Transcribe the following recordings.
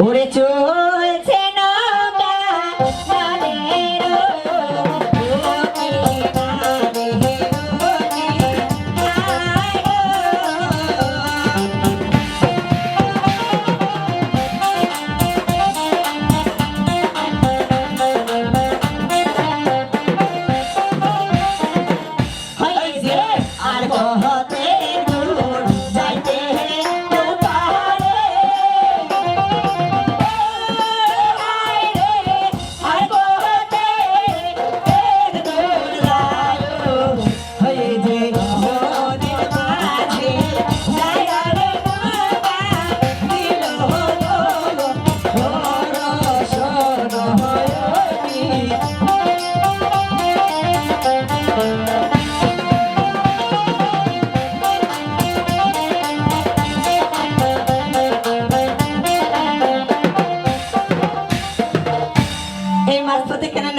ওরে চলছে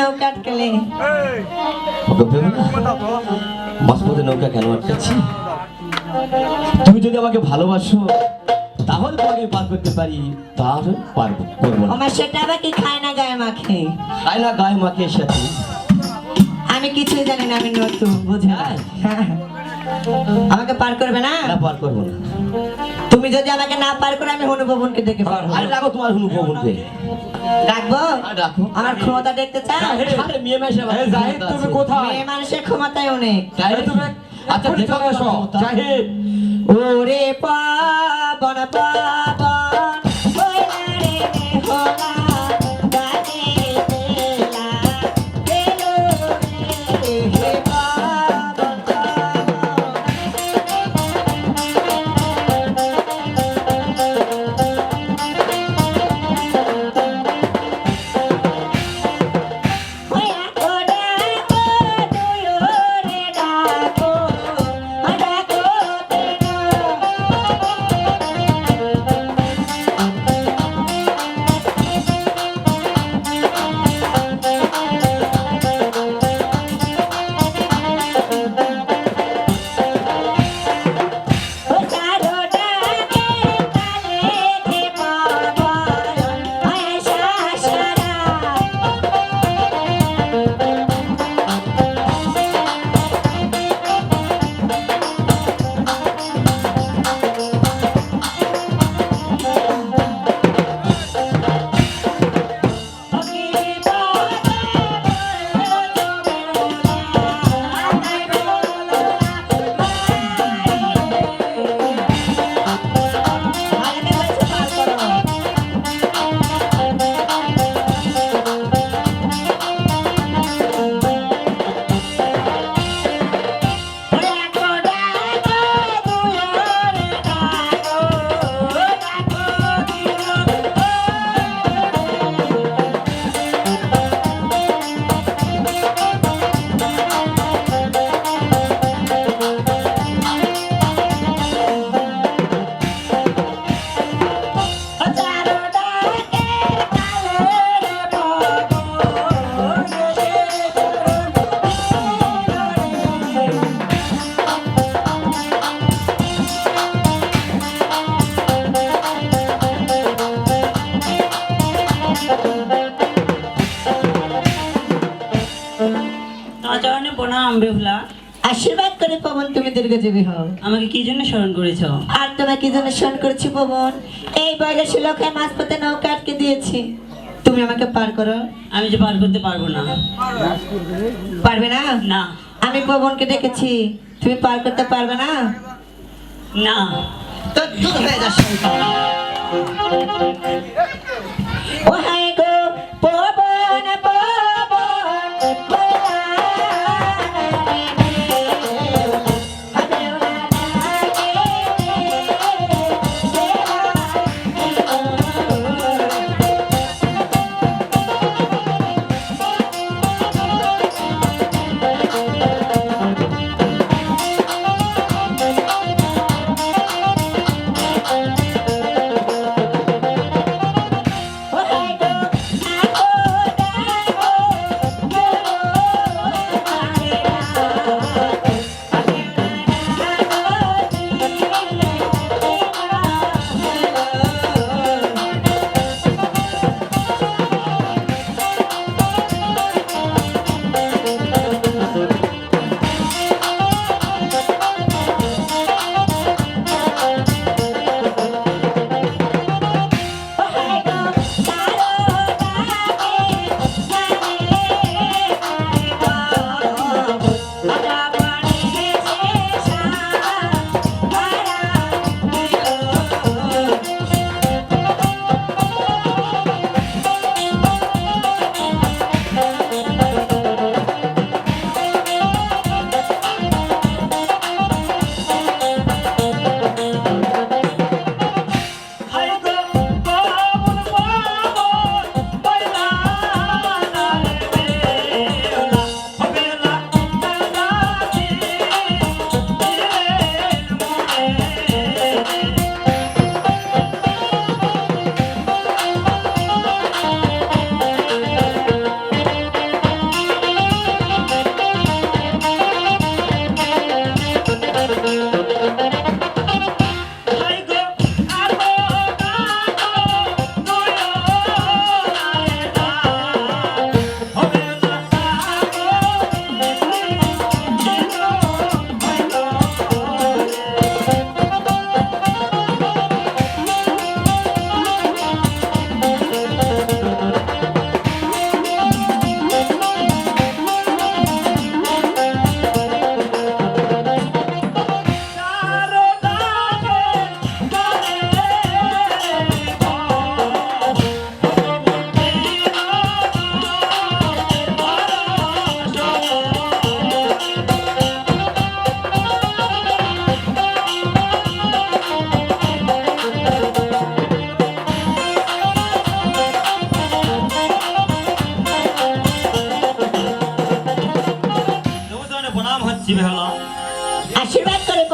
নৌকা আটকালে মাঝপথে নৌকা কেন আটকাচ্ছি? তুমি যদি আমাকে ভালোবাসো তাহলে তোমাকে পার করতে পারি তাহলে পারব করব না। আমার সেটা আবার খায় না গায়ে মাখে? তাই না গায়ে মাকে সাথে আমি কিছুই জানি না আমি নতুন বুঝে না। আমাকে পার করবে না? না পার করব না। তুমি যদি আমাকে না পার করে আমি হনু ভবনকে দেখে পারো আরে রাখো তোমার হনু ভবনকে রাখব রাখো। আমার ক্ষমতা দেখতে চাও? আরে মেয়ে মেশে এ জাহিদ তুমি কোথায়? মেয়ে মানুষের ক্ষমতায় অনেক। তাই তুমি আচ্ছা দেখো জাহিদ। ওরে ওরে আশীর্বাদ করে পবন তুমি দীর্ঘজীবী হও। আমাকে কি জন্য স্মরণ করেছ? আর তোমাকে কি জন্য স্মরণ করেছি পবন? এই বয়সে লোকে মাঝপথে নৌকা আটকে দিয়েছি। তুমি আমাকে পার করো। আমি যে পার করতে পারব না। পারবে না? না। আমি পবনকে ডেকেছি। তুমি পার করতে পারবে না? না। তো দূর হয়ে যাস ও হায়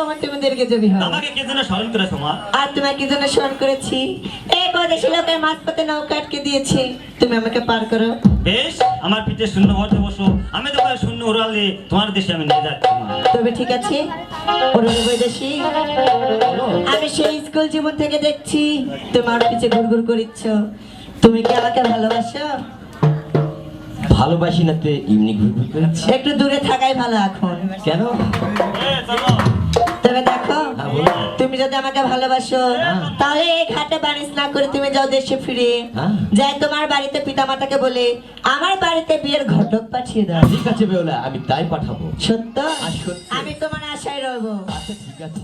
আশীর্বাদ করে পবন তুমি দীর্ঘ জবি হও আমাকে কে যেন স্মরণ করেছ মা? আর তোমাকে কি জন্য স্মরণ করেছি? এই বয়সী লোকের মাঝপথে নৌকা আটকে দিয়েছে। তুমি আমাকে পার করো। বেশ আমার পিঠে শূন্য হতে বসো। আমি তোমার শূন্য উড়ালে তোমার দেশে আমি নিয়ে যাচ্ছি তবে ঠিক আছে পুরনো বৈদেশি আমি সেই স্কুল জীবন থেকে দেখছি তোমার পিছে ঘুরঘুর করিচ্ছ। তুমি কি আমাকে ভালোবাসো? ভালোবাসি না তে এমনি ঘুরঘুর করেছি একটু দূরে থাকাই ভালো এখন। কেন? এ, চলো। তবে দেখো হ্যাঁ, তুমি যদি আমাকে ভালোবাসো তাহলে এই ঘাটে বাড়ি স্নান করে তুমি যাও দেশে ফিরে। হ্যাঁ। যাই তোমার বাড়িতে পিতামাতাকে বলে আমার বাড়িতে বিয়ের ঘটক পাঠিয়ে দাও। ঠিক আছে বেউলা আমি তাই পাঠাবো। সত্য? আমি তোমার আশায় রইব। আচ্ছা ঠিক আছে।